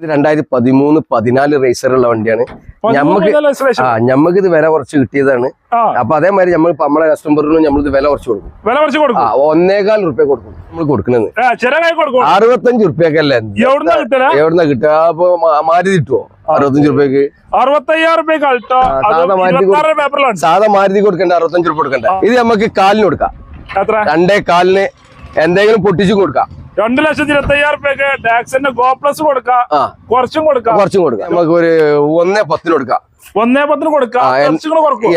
ഇത് രണ്ടായിരത്തി പതിമൂന്ന് പതിനാല് റേസറുള്ള വണ്ടിയാണ്. ഞമ്മക്ക് ആ ഞമ്മക്ക് ഇത് വില കുറച്ച് കിട്ടിയതാണ്. അപ്പൊ അതേമാതിരി നമ്മൾ നമ്മളെ കസ്റ്റമറിനും നമ്മളിത് വില കുറച്ച് കൊടുക്കും. വില കുറച്ച് കൊടുക്കും? ഒന്നേകാൽ റുപ്യ കൊടുക്കും നമ്മൾ കൊടുക്കുന്നത്. അറുപത്തഞ്ച് റുപ്യക്കല്ലേ? അല്ലേ എവിടുന്ന കിട്ടുക? അപ്പൊ മാറ്റി കിട്ടുവോ? അറുപത്തഞ്ച് റുപ്യക്ക്? അറുപത്തയ്യായിരം റുപ്യക്ക് സാധാ മാരുതി കൊടുക്കണ്ട അറുപത്തഞ്ച് റുപ്യ കൊടുക്കണ്ട. ഇത് നമുക്ക് കാലിന് കൊടുക്കാം. രണ്ടേ കാലിന് എന്തെങ്കിലും പൊട്ടിച്ചു കൊടുക്കാം. രണ്ടു ലക്ഷത്തി ഇരുപത്തി അയ്യായിരം റുപ്യക്ക് ടാക്സിന്റെ ഗോ പ്ലസ് കൊടുക്കാം കുറച്ചും കൊടുക്കാം. കുറച്ചും കൊടുക്കാം. നമുക്ക് ഒരു ഒന്നേ പത്തിന് കൊടുക്കാം. ഒന്നേ പത്തിന് കൊടുക്കാം.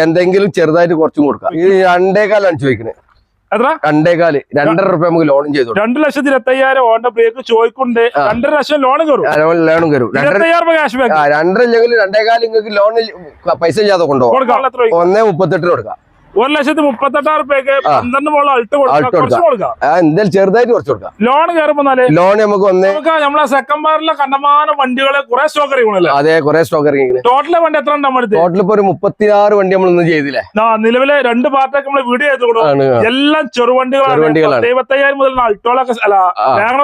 എന്തെങ്കിലും ചെറുതായിട്ട് കുറച്ചും കൊടുക്കാം. ഇത് രണ്ടേകാലാണ് ചോദിക്കുന്നത് എത്ര? രണ്ടേകാൽ രണ്ടര റുപ്യ നമുക്ക് ലോണും ചെയ്തു. രണ്ടു ലക്ഷത്തി ഇരുപത്തയ്യായിരം ഓണ്ട ബ്രേക്ക് ചോദിക്കുന്നുണ്ട് രണ്ടര ലക്ഷം ലോൺ കയറും. ലോണും കയറും. രണ്ടര ഇല്ലെങ്കിൽ രണ്ടേകാൽ നിങ്ങൾക്ക് ലോണിൽ പൈസ ചെയ്യാതെ കൊണ്ടുപോകാം? ഒന്നേ മുപ്പത്തെട്ടിന് കൊടുക്കാം. ഒരു ലക്ഷത്തി മുപ്പത്തെട്ടായിരം രൂപയ്ക്ക് പന്ത്രണ്ട് മോളം അൾട്ട് കൊടുക്കാം. എന്തായാലും ചെറുതായിട്ട് കുറച്ച് കൊടുക്കാം. ലോൺ കയറുമ്പോ ലോൺ നമുക്ക് ഒന്നേ നമുക്ക് നമ്മളെ സെക്കൻഡ് ബാറിലെ കണ്ടമാനം വണ്ടികളെ കുറെ സ്റ്റോക്ക് ഇറങ്ങണല്ലോ അതെ കുറെ സ്റ്റോക്ക് ഇറങ്ങി ടോട്ടൽ വണ്ടി എത്ര ഉണ്ട് ടോട്ടൽ ഇപ്പൊ ഒരു മുപ്പത്തിയാറ് വണ്ടി നമ്മൾ ഇന്ന് ചെയ്തില്ലേ? ആ, നിലവിലെ രണ്ട് പാർട്ടൊക്കെ നമ്മൾ വീഡിയോ ചെയ്ത് കൊടുക്കും. എല്ലാം ചെറുവണ്ടികളാണ്. എഴുപത്തയ്യായിരം മുതൽ അൾട്ടോളൊക്കെ.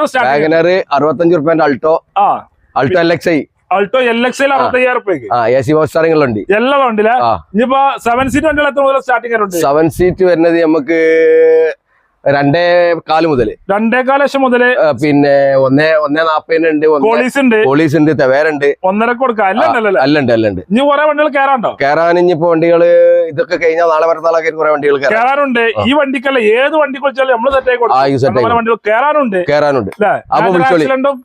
സ്റ്റാർട്ട് അറുപത്തഞ്ച് റുപ്യന്റെ അൾട്ടോ? ആ. Alto L X I Alto L X അറുപത്തയ്യായിരം രൂപയ്ക്ക് ആ എ സി പവർ സ്റ്റാറിംഗുകളുണ്ട് എല്ലാം ഉണ്ടല്ലേ ഇനിയിപ്പോ സെവൻ സീറ്റ് വണ്ടികൾ എത്ര മുതൽ സ്റ്റാർട്ടിംഗ് സെവൻ സീറ്റ് വരുന്നത് നമുക്ക് രണ്ടേ കാൽ മുതൽ രണ്ടേകാൽ ലക്ഷം മുതൽ പിന്നെ ഒന്നേ ഒന്നേ നാപ്പതിനുണ്ട് പോളീസ് ഉണ്ട്. പോലീസ് ഉണ്ട് തെവേരുണ്ട്. ഒന്നര കൊടുക്കാം. അല്ലണ്ട് അല്ലുണ്ട് അല്ലുണ്ട് ഇനി കുറെ വണ്ടികൾ കയറാണ്ടോ കയറാൻ ഇനിയിപ്പോ വണ്ടികൾ ഇതൊക്കെ കഴിഞ്ഞാൽ നാളെ മറ്റന്നാളൊക്കെ കുറെ വണ്ടികൾ കയറാം കയറാനുണ്ട് ഈ വണ്ടിക്കല്ല ഏത് വണ്ടി കുറിച്ചാലും നമ്മൾ സെറ്റ് ആയി ആ, ഈ set ആയി കൊടുക്കും വണ്ടികൾ കയറാനുണ്ട് കയറാനുണ്ട് അപ്പൊ മേജർ ആക്സിഡന്റും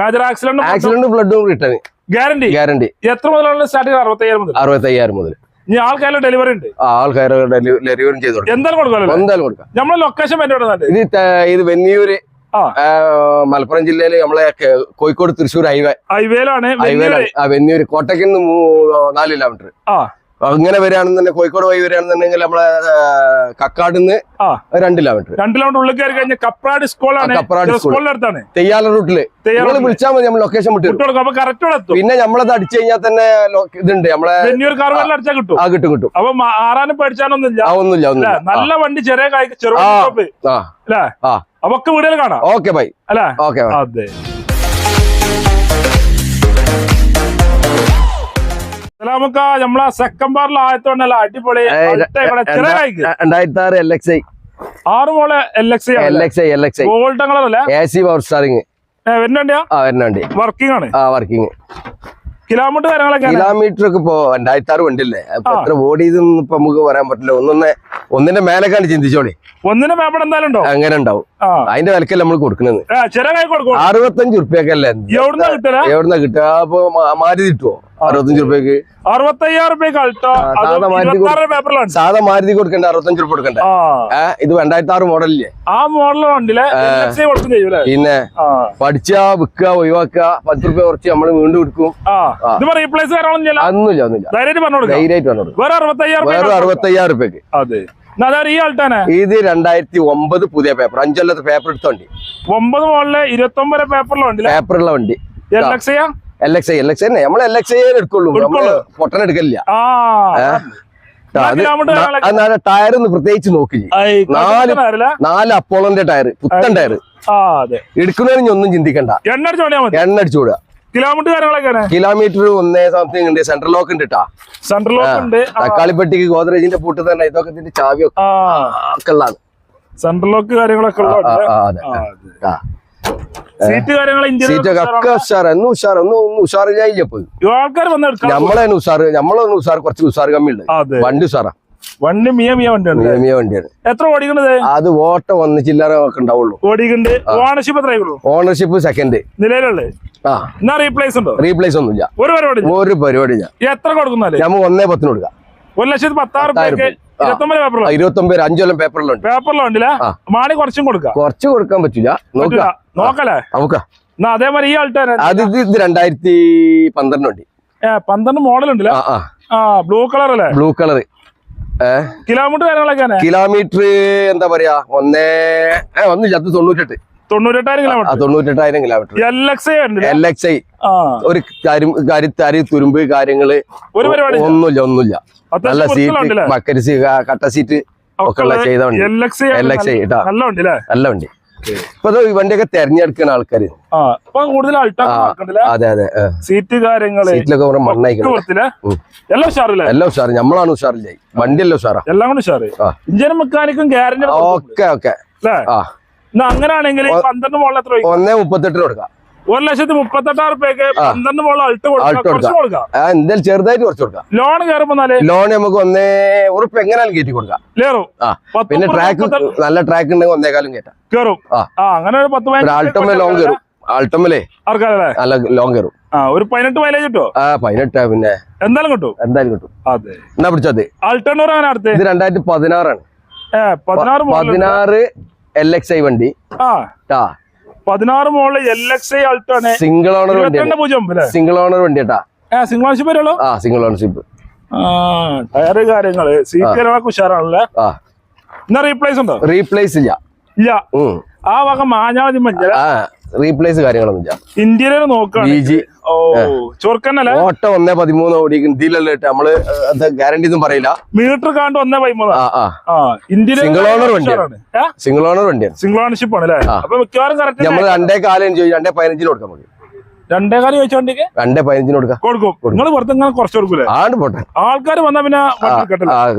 മേജർ ആക്സിഡന്റും ആക്സിഡന്റ് ഫ്ലഡും റിട്ടേൺ ഗ്യാരണ്ടി ഗ്യാരണ്ടി എത്ര മുതലാണ് സ്റ്റാർട്ടിങ് അറുപത്തയ്യായിരം മുതൽ. അറുപത്തയ്യായിരം മുതൽ ഇനി ആൾക്കാരുടെ ഡെലിവറി ഉണ്ട്. ഡെലിവറി ചെയ്ത് കൊടുക്കും. എന്തായാലും കൊടുക്കാമല്ലോ എന്തായാലും കൊടുക്കാം നമ്മളെ ലൊക്കേഷൻ ഇത് ഇത് വെന്നിയൂര് മലപ്പുറം ജില്ലയിൽ നമ്മളെ കോഴിക്കോട് തൃശ്ശൂർ ഹൈവേ. ഹൈവേയിലാണ് വെന്നിയൂര്. കോട്ടയ്ക്ക് നാല് കിലോമീറ്റർ ആ. അങ്ങനെ വരികയാണെന്നുണ്ടെങ്കിൽ കോഴിക്കോട് വഴി വരികയാണെന്നുണ്ടെങ്കിൽ നമ്മളെ കക്കാട് നിന്ന് രണ്ട് കിലോമീറ്റർ രണ്ട് കിലോമീറ്റർ ഉള്ളിൽ കയറി കഴിഞ്ഞാൽ കപ്രാട് സ്കൂളാണ് കപ്രാട് അടുത്താണ്. തെയ്യാല റൂട്ടിൽ നിങ്ങൾ വിളിച്ചാൽ മതി നമ്മൾ ലൊക്കേഷൻ വിട്ടു പിന്നെ നമ്മളത് അടിച്ചു കഴിഞ്ഞാൽ തന്നെ ഇതുണ്ട്. നമ്മളെ അടിച്ചാൽ കിട്ടും. ആ കിട്ടും കിട്ടും. അപ്പൊ ആറാനും പഠിച്ചാനൊന്നുമില്ല ഒന്നുമില്ല നല്ല വണ്ടി ചെറിയ ചെറുപ്പ് അപ്പൊ ഒക്കെ വീടുകൾ കാണാം. Okay bye. അല്ലേ? ഓക്കെ അതെ. നമുക്ക് നമ്മളെ സെക്കൻഡ് ബാറിൽ ആയത്തോണ്ടല്ല അടിപൊളി. രണ്ടായിരത്തി ആറ് എൽ എക്സ് ഐ ആറ് മോളെ L X L X I L X I golden colour അല്ലേ? എ സി പവർ സ്റ്റാറിങ് വരുന്നുണ്ടിയാ ആ വരുന്ന വർക്കിംഗ് ആണ്. ആ വർക്കിംഗ് കിലോമീറ്റർ കാര്യങ്ങളൊക്കെ കിലോമീറ്റർ ഒക്കെ ഇപ്പോ രണ്ടായിരത്തി ആറ് വണ്ടിയല്ലേ? അപ്പൊ എത്ര ഓടിയതൊന്നും ഇപ്പൊ നമുക്ക് പറയാൻ പറ്റില്ല. ഒന്നൊന്ന് ഒന്നിന്റെ മേലേക്കാണ് ചിന്തിച്ചോളി. ഒന്നിന്റെ മേപ്പട എന്തായാലും ഉണ്ടോ അങ്ങനെ ഉണ്ടാവും. അതിന്റെ വിലക്കല്ല നമ്മൾ കൊടുക്കുന്നത്? അറുപത്തഞ്ച് എവിടുന്ന കിട്ടല? എവിടുന്ന കിട്ടുക? അപ്പൊ മാറ്റി കിട്ടുവോ? അറുപത്തഞ്ച് അറുപത്തയ്യായിരം അൾട്ടോ? സാധാ മാരുതി ഇരുപത്തി പേപ്പറിലാണ് സാധാ മാരുതി കൊടുക്കണ്ട? അറുപത്തഞ്ച് രൂപ കൊടുക്കണ്ട? ഇത് രണ്ടായിരത്തി ആറ് മോഡലില്ലേ? ആ മോഡൽ വണ്ടിയിലെ പിന്നെ പഠിച്ച വിൽക്കുക ഒഴിവാക്കുക പത്ത് രൂപ കുറച്ച് നമ്മൾ വീണ്ടും എടുക്കും. റീപ്ലേസ് ഒന്നുമില്ല ഒന്നുമില്ല ധൈര്യമായിട്ട് പറഞ്ഞു വേറെ അറുപത്തയ്യായിരം അതെ. ആൾട്ടാനെ? ഇത് രണ്ടായിരത്തി ഒമ്പത് പുതിയ പേപ്പർ. അഞ്ചല്ലത്തെ പേപ്പർ എടുത്ത വണ്ടി. ഒമ്പത് മോളിൽ ഇരുപത്തി ഒമ്പത് പേപ്പറിലെ വണ്ടി. പേപ്പറിലുള്ള വണ്ടി L X I L X തന്നെ. നമ്മൾ എൽ എക്സ് ഐ എടുക്കുള്ളൂ. നമ്മൾ. പൊട്ടൻ എടുക്കില്ല ആ. ട്ടാ, അത് കിലോമീറ്റർ ന- അത് നാല് ടയർ ഒന്ന് പ്രത്യേകിച്ച് നോക്കി നാല്? നാല് അപ്പോളോന്റെ ടയർ പുത്തൻ ടയർ എടുക്കുന്നതിന് ഒന്നും ചിന്തിക്കണ്ട. എണ്ണ അടിച്ച് വിടുക. കിലോമീറ്റർ ഒന്നേ സംതിങ് ഉണ്ട്. സെൻട്രൽ ലോക്ക് ഉണ്ട് കേട്ടാ സെൻട്രൽ ലോക്ക് ഉണ്ട്. തക്കാളിപ്പെട്ടിക്ക് ഗോദ്രേജിന്റെ പൂട്ട് തന്നെ. ഇതൊക്കെ ഇതിന്റെ ചാവിയൊക്കെ സെൻട്രൽ ലോക്ക് കാര്യങ്ങളൊക്കെ സീറ്റൊക്കെ ഉഷാർ ഒന്നും ഉഷാർ ഒന്നും ഒന്നും ഉഷാറില്ലായില്ല ഇപ്പൊ ആൾക്കാർ വന്ന് നമ്മളെ ഉഷാർ നമ്മളൊന്നും ഉഷാർ കുറച്ച് ഉഷാർ ഉണ്ട് വണ്ടി ഉഷാറാ. വണ്ടി മിയ മിയ വണ്ടിയാണ് മിയ വണ്ടിയാണ്. എത്ര ഓടിക്കണത്? അത് ഓട്ടം ഒന്ന് ചില്ലറ ഒക്കെ ഉണ്ടാവുള്ളൂ. ഓടിക്കുന്നുണ്ട് ഓണർഷിപ്പ് ഓണർഷിപ്പ് സെക്കൻഡ് നിലവിലുള്ളത് ആ. എന്നാ റീപ്ലേസ് ഉണ്ടോ? റീപ്ലേസ് ഒന്നുമില്ല. ഒരു പരിപാടി. ഒരു പരിപാടി ഇല്ല. എത്ര കൊടുക്കുന്നാലേ നമ്മൾ ഒന്നേ പത്തിന് കൊടുക്കാം. ഒരു ലക്ഷത്തി പത്താറ്. ഇരുപത്തൊമ്പത് അഞ്ചൊല്ലം പേപ്പറിലുണ്ട് പേപ്പറിലുണ്ടല്ലേ മാണി കുറച്ചും കൊടുക്കാം. കുറച്ച് കൊടുക്കാൻ പറ്റില്ല പറ്റൂല. നോക്കാം. നോക്കല്ലേ അതേപോലെ അതേമാതിരി ഈ ആൾട്ടാണ് അത് ഇത് രണ്ടായിരത്തി പന്ത്രണ്ടുണ്ട് പന്ത്രണ്ട് മോഡൽ ഉണ്ടല്ലേ? ബ്ലൂ കളർ അല്ലേ? ബ്ലൂ കളർ കിലോമീറ്റർ കാര്യങ്ങളൊക്കെ കിലോമീറ്റർ എന്താ പറയാ? ഒന്നേ ഒന്ന് ചത്ത് തൊണ്ണൂറ്റെട്ട്. തൊണ്ണൂറ്റെട്ടായിരം കിലോമീറ്റർ തൊണ്ണൂറ്റെട്ടായിരം കിലോമീറ്റർ എൽ എക്സ് ഐ ഉണ്ട് എൽ ആ. ഒരു കാര്യം കാര്യത്തരി തുരുമ്പ് കാര്യങ്ങൾ ഒന്നുമില്ല ഒന്നുമില്ല. നല്ല സീറ്റ് മക്കരി കട്ട സീറ്റ് ഒക്കെ ഉള്ള ചെയ്ത വണ്ടി എൽ എക്സ്. നല്ല വണ്ടി നല്ല വണ്ടി. ഇപ്പൊ ദാ ഈ വണ്ടിയൊക്കെ തെരഞ്ഞെടുക്കുന്ന ആൾക്കാര്. അതെ അതെ സീറ്റ് കാര്യങ്ങൾ സീറ്റിലൊക്കെ മണ്ണായിക്കണം. എല്ലാം ഉഷാറില്ലേ? എല്ലാം ഉഷാറ്. നമ്മളാണ് ഉഷാറില്ലേ? വണ്ടിയല്ല ഉഷാറാ? എല്ലാം കൂടി ഉഷാറ്. ഇഞ്ചിനും മെക്കാനിക്കും ഗ്യാരണ്ടി ഓക്കെ ഓക്കെ. അങ്ങനെയാണെങ്കിൽ പന്ത്രണ്ട് എത്ര? ഒന്നേ മുപ്പത്തെട്ടിന് കൊടുക്കാം. ഒരു ലക്ഷത്തി മുപ്പത്തെട്ടായിരം റുപ്യക്ക് പന്ത്രണ്ട് മോളിൽ അൾട്ട് കൊടുക്കാം. എന്തായാലും ചെറുതായിട്ട് കുറച്ച് കൊടുക്കാം. ലോൺ കയറുമ്പോ ലോൺ നമുക്ക് ഒന്നേ ഉറപ്പ് എങ്ങനെയാലും കയറ്റി കൊടുക്കാം. പിന്നെ ട്രാക്ക് നല്ല ട്രാക്ക് ഉണ്ടെങ്കിൽ ഒന്നേക്കാലും കയറ്റാം. കയറും. അങ്ങനെ ഒരു പത്ത് ആൾട്ടമ്മ ലോൺ കയറും. ആൾട്ടമ്മലേ നല്ല ലോൺ കയറും. ഒരു പതിനെട്ട് മൈലേജ് കിട്ടോ? ആ പതിനെട്ട് പിന്നെ. എന്തായാലും കിട്ടും. എന്തായാലും കിട്ടും. അതെ. എന്നാ പിടിച്ചത് ആൾട്ടണ്ണൂർ അങ്ങനെ അടുത്ത്? ഇത് രണ്ടായിരത്തി പതിനാറാണ്. പതിനാറ് എൽ എക്സ് ഐ വണ്ടി. ആ. പതിനാറ് മോളിൽ എൽ എക്സ് ഐ അൾട്ടാണ് സിംഗിൾ ഓണർ പൂജ്യം സിംഗിൾ ഓണർ വണ്ടി സിംഗിൾ ഓണർഷിപ്പ് വരുള്ളൂ? ആ സിംഗിൾ ഓണർഷിപ്പ് ആ ടയറ് കാര്യങ്ങൾ. കാര്യങ്ങളൊക്കെ ഉഷാറാണല്ലേ? എന്നാ റീപ്ലേസ് ഉണ്ടോ? റീപ്ലേസ് ഇല്ല. ഇല്ല. ആ വക മാഞ്ഞാതി മഞ്ഞ റീപ്ലേസ് കാര്യങ്ങളൊന്നും ഇല്ല ഇന്ത്യയിലെ ഓട്ടോ ഒന്നേ പതിമൂന്ന് ഓടിക്കും ഇന്ത്യയിലല്ലേ നമ്മൾ ഗ്യാരണ്ടി ഒന്നും പറയില്ല. മീറ്റർ കാണ്ട് ഒന്നേ പതിമൂന്ന്. Single owner വണ്ടിയാണ്. സിംഗിൾ ഓണർ വണ്ടിയാണ്. സിംഗിൾ ഓണർഷിപ്പ് ആണ് അല്ലേ. അപ്പൊ മിക്കവാറും നമ്മൾ രണ്ടേ കാലം ചോദിച്ചു രണ്ടേ പതിനഞ്ചിന് കൊടുക്കാൻ മതി. രണ്ടേ കാലം ചോദിച്ച വണ്ടിക്ക്? രണ്ടേ പതിനഞ്ചിന് കൊടുക്കാം. കൊടുക്കും. നിങ്ങൾ കുറച്ച് കൊടുക്കൂലേ? ആണ്ട് പോട്ടെ. ആൾക്കാർ വന്നാ പിന്നെ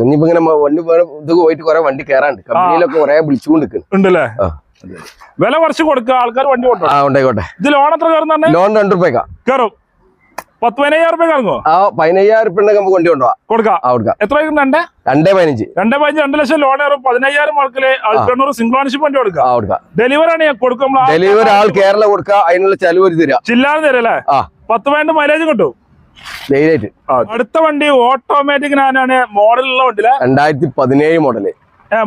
ഇനിയിപ്പോ ഇങ്ങനെ വണ്ടി ഇത് പോയിട്ട് കുറെ വണ്ടി കയറാണ്ട് കമ്പനിയിലൊക്കെ കുറെ വിളിച്ചുകൊണ്ട് നിൽക്കുന്നു ഉണ്ടല്ലേ. വില കുറച്ച് കൊടുക്കുക ആൾക്കാർ വണ്ടി കൊണ്ടുപോകട്ടെ ഇത് ലോൺ എത്ര കയറുന്ന ലോൺ രണ്ട് രൂപ കയറും. പത്ത് പതിനയ്യായിരം റുപ്യ കറങ്ങോ ആ പതിനയ്യായിരം ഉണ്ടെങ്കിൽ നമുക്ക് വണ്ടി കൊണ്ടുപോകാം കൊടുക്കാം. ആ കൊടുക്കാം. എത്ര രണ്ടേ? രണ്ടേ പതിനഞ്ച്. രണ്ടേ പതിനഞ്ച് രണ്ട് ലക്ഷം ലോൺ കയറും. പതിനയ്യായിരം മുടക്കിൽ അൾട്ടണ്ണൂർ സിംഗിൾ ഓണർഷിപ്പ് വണ്ടി കൊടുക്കാം. ആ കൊടുക്കാം. ഡെലിവറി ആണ് കൊടുക്കും ഡെലിവറി ആൾ കേരള കൊടുക്കുക അതിനുള്ള ചെലവ് തരാം. ചില്ലാതെ തരാം ആ. പത്ത് പതിനെട്ട് മൈലേജ് കിട്ടും. അടുത്ത വണ്ടി ഓട്ടോമാറ്റിക് ഞാനാണ് മോഡലുള്ള വണ്ടിയിലെ. രണ്ടായിരത്തി പതിനേഴ് മോഡൽ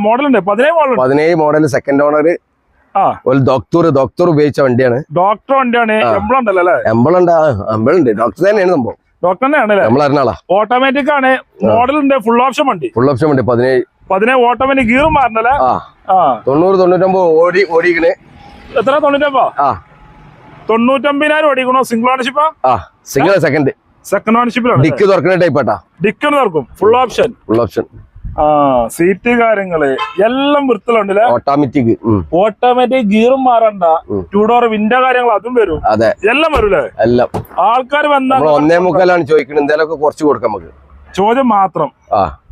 മോഡലുണ്ട് പതിനേഴ് മോഡൽ പതിനേഴ് മോഡൽ സെക്കൻഡ് ഓണർ ഒരു ഡോക്ടർ ഡോക്ടർ ഉപയോഗിച്ച വണ്ടിയാണ്. ഡോക്ടർ വണ്ടിയാണ്. എമ്പളുണ്ട് എമ്പളുണ്ട് ഡോക്ടർ തന്നെയാണ് സംഭവം. ഡോക്ടർ തന്നെയാണ് നമ്മൾ അറിഞ്ഞാളാ ഓട്ടോമാറ്റിക് ആണ്. മോഡൽ ഉണ്ട്. ഫുൾ ഓപ്ഷൻ വണ്ടി. ഫുൾ ഓപ്ഷൻ വണ്ടി. പതിനേഴ്. പതിനേഴ് ഓട്ടോമാറ്റിക് ഗീറും മാറണല്ലേ തൊണ്ണൂറ് തൊണ്ണൂറ്റൊമ്പത് ഓടി ഓടിക്കണ് എത്ര? തൊണ്ണൂറ്റമ്പോ ആ. തൊണ്ണൂറ്റമ്പതിനായിരം ഓടിക്കണോ? സിംഗിൾ ഓണർഷിപ്പ് ആ? സിംഗിൾ സെക്കൻഡ് സെക്കൻഡ് ഓണർഷിപ്പിലാണ് ഡിക്ക് തുറക്കുന്ന ടൈപ്പ് ആട്ടാ. ഡിക്ക് തുറക്കും. ഫുൾ ഓപ്ഷൻ ഫുൾ ഓപ്ഷൻ ആ സീറ്റ് കാര്യങ്ങൾ എല്ലാം വൃത്തിലുണ്ടല്ലേ ഓട്ടോമാറ്റിക് ഓട്ടോമാറ്റിക് ഗീറും മാറണ്ട. ടൂ ഡോർ വിൻഡോ കാര്യങ്ങൾ അതും വരും. അതെ. എല്ലാം വരൂലേ? എല്ലാം. ആൾക്കാർ വന്നാൽ ഒന്നേ മുക്കാലാണ് ചോദിക്കുന്നത് എന്തെങ്കിലുമൊക്കെ കുറച്ച് കൊടുക്കാം നമുക്ക്. ചോദ്യം മാത്രം.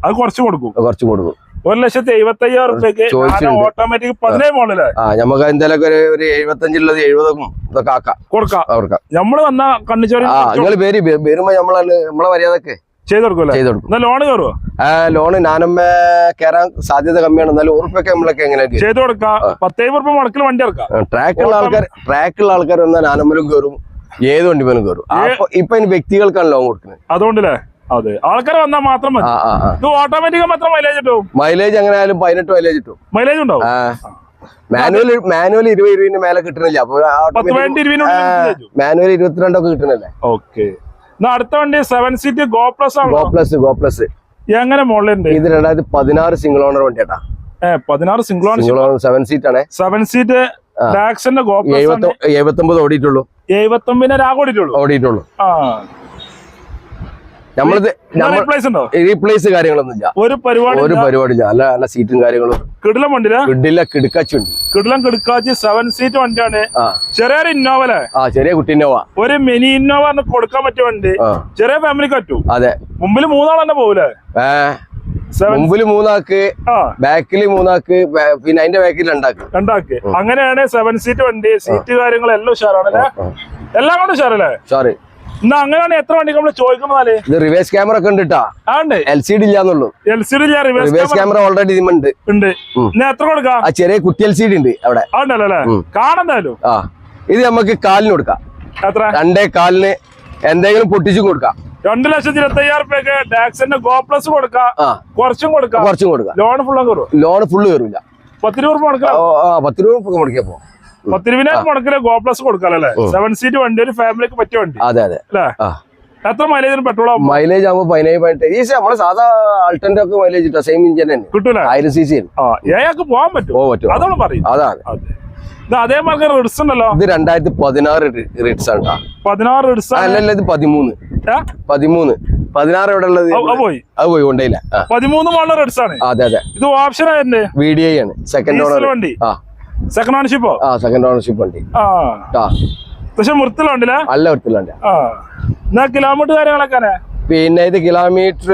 അത് കുറച്ച് കൊടുക്കും. കുറച്ച് കൊടുക്കും. ഒരു ലക്ഷത്തി എഴുപത്തി അയ്യായിരം റുപ്യക്ക് ഓട്ടോമാറ്റിക് പതിനേഴ് മോഡലേ ആ നമുക്ക് എന്തെങ്കിലുമൊക്കെ ഒരു ഒരു എഴുപത്തഞ്ചുള്ളത് എഴുപതും ഇതൊക്കെ ആക്കാം. കൊടുക്കാം. അവർക്ക്. നമ്മൾ വന്ന കണ്ണിച്ചോ നിങ്ങൾ പേര് വരുമ്പോ നമ്മളെ നമ്മളെ മര്യാദയ്ക്ക്. ചെയ്ത് കൊടുക്കും. ലോൺ കയറുമോ ലോണ് ഞാനമ്മ കയറാൻ സാധ്യത കമ്മിയാണ്. എന്നാലും ഉറപ്പൊക്കെ നമ്മളൊക്കെ എങ്ങനെ ചെയ്ത് കൊടുക്കാം. പത്തേഴ് റുപ്യ മുടക്കിൽ വണ്ടി ഇറക്കാം. ട്രാക്കുള്ള ആൾക്കാർ ട്രാക്കുള്ള ആൾക്കാർ വന്നാൽ ഞാനമ്മലും കയറും ഏത് വണ്ടി പോലും കയറും ഇപ്പൊ ഇനി വ്യക്തികൾക്കാണ് ലോൺ കൊടുക്കുന്നത്. അതുകൊണ്ടല്ലേ? അതെ. ആൾക്കാർ വന്നാൽ മാത്രം മതി. ഇത് ഓട്ടോമാറ്റിക് മാത്രം മൈലേജ് കിട്ടും? മൈലേജ് എങ്ങനെ ആയാലും പതിനെട്ട് മൈലേജ് കിട്ടും. മൈലേജ് ഉണ്ടോ മാനുവൽ മാനുവൽ ഇരുപത് ഇരുപതിന് മേലെ കിട്ടണില്ല. അപ്പൊ മാനുവൽ ഇരുപത്തിരണ്ടൊക്കെ കിട്ടണല്ലേ? ഓക്കെ അടുത്ത വണ്ടി seven seat Go plus Go ആണോ പ്ലസ് ഗോ പ്ലസ് എങ്ങനെ മോഡലുണ്ട്? ഇത് രണ്ടായിരത്തി പതിനാറ് സിംഗിൾ ഓണർ വണ്ടി കേട്ടാ ഏ പതിനാറ് single owner single owner seven seat ആണ്. സെവൻ സീറ്റ് ടാക്സിന്റെ ഗോ പ്ലസ് എഴുപത്തി എഴുപത്തൊമ്പത് ഓടിയിട്ടുള്ളൂ. എഴുപത്തി ഒമ്പതിനെ ആകെ ഓടിയിട്ടുള്ളൂ. ഓടിയിട്ടുള്ളൂ. ആ. നമ്മൾ റീപ്ലേസ് കാര്യങ്ങളൊന്നും ഇല്ല ഒരു പരിപാടി ഒരു പരിപാടി നല്ല നല്ല സീറ്റും കാര്യങ്ങളും. കിടിലം വണ്ടി കിഡില്ല കിടുക്കാച്ചുണ്ട്. കിടിലം കിടക്കാച്ച് സെവൻ സീറ്റ് വണ്ടിയാണ്. ചെറിയൊരു ഇന്നോവ അല്ലേ? ആ ചെറിയ കുട്ടി ഇന്നോവ ഒരു മിനി ഇന്നോവ കൊടുക്കാൻ പറ്റിയ വണ്ടി. ചെറിയ ഫാമിലിക്ക് പറ്റൂ അതെ. മുമ്പിൽ മൂന്നാളെന്നെ പോകൂലേ ഏ? സെവൻ മുമ്പിൽ മൂന്നാക്ക് ബാക്കിൽ മൂന്നാക്ക് പിന്നെ അതിന്റെ ബാക്കിൽ രണ്ടാക്ക്. രണ്ടാക്ക്. അങ്ങനെയാണ് സെവൻ സീറ്റ് വണ്ടി സീറ്റ് കാര്യങ്ങൾ എല്ലാം ഉഷാറാണല്ലേ എല്ലാം കൊണ്ട് ഉഷാറല്ലേ? സോറി എന്നാ അങ്ങനെയാണ് എത്ര വണ്ടി നമ്മൾ ചോദിക്കുന്നത് ഇത് റിവേഴ്സ് ക്യാമറ ഒക്കെ ഉണ്ട് ഉണ്ട്. എൽ സി ഡി ഇല്ലാന്നുള്ളൂ. എൽ സി ഡി ഞാൻ റിവേഴ്സ് ക്യാമറ ഓൾറെഡി ഉണ്ട്. ഉം. എത്ര കൊടുക്കാം? ആ ചെറിയ കുട്ടി എൽ സി ഡി ഉണ്ട് അവിടെ. ഉണ്ടല്ലോ അല്ലേ? ആ ഇത് നമുക്ക് കാലിന് കൊടുക്കാം. എത്ര? രണ്ടേ കാലിന് എന്തെങ്കിലും പൊട്ടിച്ചും കൊടുക്കാം. രണ്ടു ലക്ഷത്തി ഇരുപത്തി അയ്യായിരം റുപ്യക്ക് ടാക്സിന്റെ ഗോ പ്ലസ് കൊടുക്കാം കുറച്ചും കൊടുക്കാം. കുറച്ചും കൊടുക്കാം. ലോൺ ഫുള്ളും കയറും ലോൺ ഫുള്ള് കയറില്ല പത്ത് രൂപ കൊടുക്കാം പത്ത് രൂപ മുടക്കിയപ്പോ. പത്തിരുപതിനായിരം മുടക്കിൽ ഗോ പ്ലസ് കൊടുക്കാം അല്ലേ സെവൻ സീറ്റ് വണ്ടി ഒരു ഫാമിലിക്ക് പറ്റിയ വണ്ടി. അതെ അതെ. അല്ലേ? എത്ര മൈലേജ് പെട്രോൾ മൈലേജ് ആകുമ്പോ പതിനേഴ് പതിനെട്ട്. ഈ നമ്മൾ സാധാ അൾട്ടന്റെ ഒക്കെ മൈലേജ് കിട്ടാം സെയിം ഇഞ്ചൻ തന്നെ. കിട്ടൂല? ആയിരം സി സി പോവാൻ പോകാൻ പറ്റും പോകാൻ പറ്റും. അതാണ് പറയും അതാണ്. അതെ. ഇത് അതേമാതിരി റിഡ്സ് ഉണ്ടല്ലോ? ഇത് രണ്ടായിരത്തി പതിനാറ് റിഡ്സ് ആണ്. പതിനാറ് റിഡ്സ് അല്ലല്ല ഇത് പതിമൂന്ന്. പതിമൂന്ന്. പതിനാറ് എവിടെ ഉള്ളത്? പോയി. അത് പോയി കൊണ്ടേയില്ല. പതിമൂന്ന് റിഡ്സ് ആണ്. അതെ അതെ. ഇത് ഓപ്ഷൻ ആയിരുന്നു വി ഡി ഐ ആണ്. സെക്കൻഡ് ഓണർ വണ്ടി. ആ. സെക്കൻഡ് ഓണർഷിപ്പോ ആ സെക്കൻഡ് ഓണർഷിപ്പ് ഉണ്ട് പക്ഷെ വൃത്തിലുണ്ടല്ലേ? അല്ല വൃത്തിലുണ്ട്. ആ. എന്നാ കിലോമീറ്റർ കാര്യങ്ങളൊക്കെ പിന്നെ ഇത് കിലോമീറ്റർ